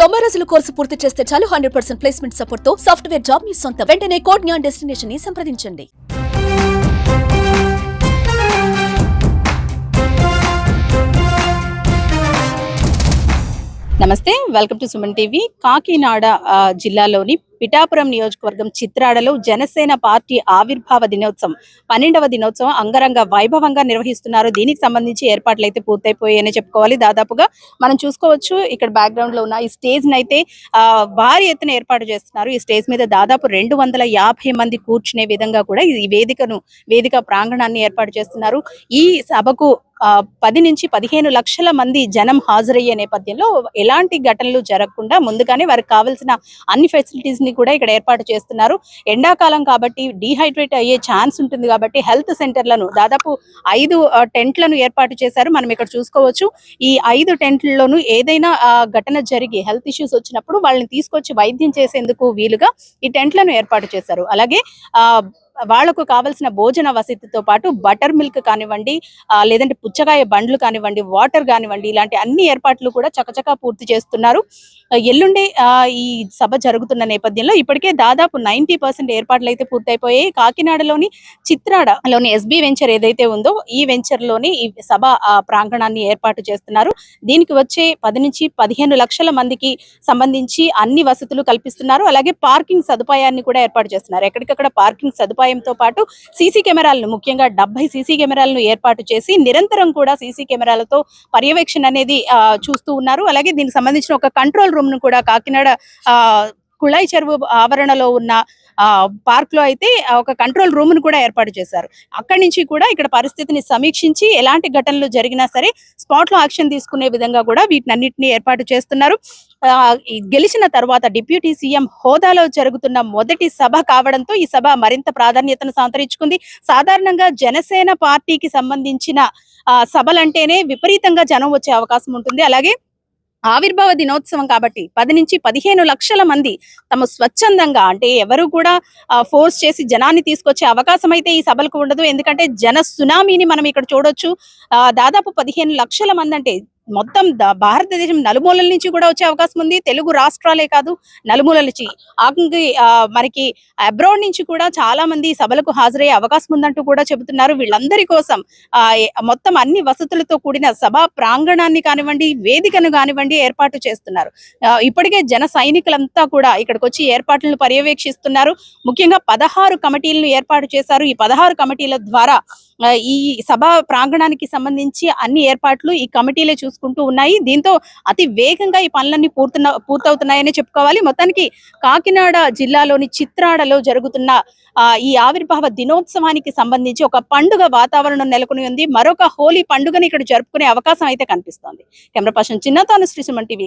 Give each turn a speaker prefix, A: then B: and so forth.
A: తొంభై రోజుల కోర్సు పూర్తి చేస్తే చాలు హండ్రెడ్ పర్సెంట్ ప్లేస్మెంట్ సపోర్ట్తో సాఫ్ట్వేర్ జాబ్ మీ సొంత. వెంటనే కోడ్ జ్ఞాన్ డెస్టినేషన్ని సంప్రదించండి.
B: Namaste welcome to Suman TV. Kakinada జిల్లాలోని పిఠాపురం నియోజకవర్గం చిత్రాడలో జనసేన పార్టీ ఆవిర్భావ దినోత్సవం. పన్నెండవ దినోత్సవం అంగరంగ వైభవంగా నిర్వహిస్తున్నారు. దీనికి సంబంధించి ఏర్పాట్లు అయితే పూర్తయిపోయాయని చెప్పుకోవాలి. దాదాపుగా మనం చూసుకోవచ్చు. ఇక్కడ బ్యాక్గ్రౌండ్లో ఉన్న ఈ స్టేజ్ అయితే ఆ, భారీ ఎత్తున ఏర్పాటు చేస్తున్నారు. ఈ స్టేజ్ మీద దాదాపు రెండు వందల యాభై మంది కూర్చునే విధంగా కూడా ఈ వేదికను వేదిక ప్రాంగణాన్ని ఏర్పాటు చేస్తున్నారు. ఈ సభకు పది నుంచి పదిహేను లక్షల మంది జనం హాజరయ్యే నేపథ్యంలో ఎలాంటి ఘటనలు జరగకుండా ముందుగానే వారికి కావాల్సిన అన్ని ఫెసిలిటీస్ని కూడా ఇక్కడ ఏర్పాటు చేస్తున్నారు. ఎండాకాలం కాబట్టి డీహైడ్రేట్ అయ్యే ఛాన్స్ ఉంటుంది కాబట్టి హెల్త్ సెంటర్లను దాదాపు ఐదు టెంట్లను ఏర్పాటు చేశారు. మనం ఇక్కడ చూసుకోవచ్చు. ఈ ఐదు టెంట్లలోనూ ఏదైనా ఘటన జరిగి హెల్త్ ఇష్యూస్ వచ్చినప్పుడు వాళ్ళని తీసుకొచ్చి వైద్యం చేసేందుకు వీలుగా ఈ టెంట్లను ఏర్పాటు చేశారు. అలాగే ఆ వాళ్ళకు కావలసిన భోజన వసతితో పాటు బటర్ మిల్క్ కానివ్వండి లేదంటే పుచ్చకాయ బండ్లు కానివ్వండి వాటర్ కానివ్వండి ఇలాంటి అన్ని ఏర్పాట్లు కూడా చకచకా పూర్తి చేస్తున్నారు. ఎల్లుండి ఆ, ఈ సభ జరుగుతున్న నేపథ్యంలో ఇప్పటికే దాదాపు నైన్టీ పర్సెంట్ ఏర్పాట్లు అయితే పూర్తయిపోయాయి. కాకినాడలోని చిత్రాడలోని ఎస్బి వెంచర్ ఏదైతే ఉందో ఈ వెంచర్లోని ఈ సభ ప్రాంగణాన్ని ఏర్పాటు చేస్తున్నారు. దీనికి వచ్చే పది నుంచి పదిహేను లక్షల మందికి సంబంధించి అన్ని వసతులు కల్పిస్తున్నారు. అలాగే పార్కింగ్ సదుపాయాన్ని కూడా ఏర్పాటు చేస్తున్నారు. ఎక్కడికక్కడ పార్కింగ్ సదుపాయం సదుపాయంతో పాటు సీసీ కెమెరాలను ముఖ్యంగా డెబ్బై సీసీ కెమెరాలను ఏర్పాటు చేసి నిరంతరం కూడా సీసీ కెమెరాలతో పర్యవేక్షణ అనేది ఆ, చూస్తూ ఉన్నారు. అలాగే దీనికి సంబంధించిన ఒక కంట్రోల్ రూమ్ను కూడా కాకినాడ ఆ, కుళాయి చెరువు ఆవరణలో ఉన్న ఆ పార్క్లో అయితే ఒక కంట్రోల్ రూమ్ను కూడా ఏర్పాటు చేశారు. అక్కడి నుంచి కూడా ఇక్కడ పరిస్థితిని సమీక్షించి ఎలాంటి ఘటనలు జరిగినా సరే స్పాట్లో యాక్షన్ తీసుకునే విధంగా కూడా వీటినన్నిటిని ఏర్పాటు చేస్తున్నారు. గెలిచిన తర్వాత డిప్యూటీ సీఎం హోదాలో జరుగుతున్న మొదటి సభ కావడంతో ఈ సభ మరింత ప్రాధాన్యతను సంతరించుకుంది. సాధారణంగా జనసేన పార్టీకి సంబంధించిన ఆ, సభలంటేనే విపరీతంగా జనం వచ్చే అవకాశం ఉంటుంది. అలాగే ఆవిర్భావ దినోత్సవం కాబట్టి పది నుంచి పదిహేను లక్షల మంది తమ స్వచ్ఛందంగా అంటే ఎవరు కూడా ఫోర్స్ చేసి జనాన్ని తీసుకొచ్చే అవకాశం అయితే ఈ సభలకు ఉండదు. ఎందుకంటే జన సునామీని మనం ఇక్కడ చూడొచ్చు. ఆ, దాదాపు పదిహేను లక్షల మంది అంటే మొత్తం భారతదేశం నలుమూలల నుంచి కూడా వచ్చే అవకాశం ఉంది. తెలుగు రాష్ట్రాలే కాదు నలుమూలల నుంచి. మనకి అబ్రాడ్ నుంచి కూడా చాలా మంది సభలకు హాజరయ్యే అవకాశం ఉందంటూ కూడా చెబుతున్నారు. వీళ్ళందరి కోసం మొత్తం అన్ని వసతులతో కూడిన సభా ప్రాంగణాన్ని కానివ్వండి వేదికను కానివ్వండి ఏర్పాటు చేస్తున్నారు. ఇప్పటికే జన సైనికులంతా కూడా ఇక్కడికి వచ్చి ఏర్పాట్లను పర్యవేక్షిస్తున్నారు. ముఖ్యంగా పదహారు కమిటీలను ఏర్పాటు చేశారు. ఈ పదహారు కమిటీల ద్వారా ఈ సభ ప్రాంగణానికి సంబంధించి అన్ని ఏర్పాట్లు ఈ కమిటీలే చూసుకుంటూ ఉన్నాయి. దీంతో అతి వేగంగా ఈ పనులన్నీ పూర్తున్న పూర్తవుతున్నాయని చెప్పుకోవాలి. మొత్తానికి కాకినాడ జిల్లాలోని చిత్రాడలో జరుగుతున్న ఆ, ఈ ఆవిర్భావ దినోత్సవానికి సంబంధించి ఒక పండుగ వాతావరణం నెలకొని ఉంది. మరొక హోలీ పండుగని ఇక్కడ జరుపుకునే అవకాశం అయితే కనిపిస్తోంది. కెమెరా పర్సన్ చిన్నతాను శ్రీ సుమన్ టీవీ.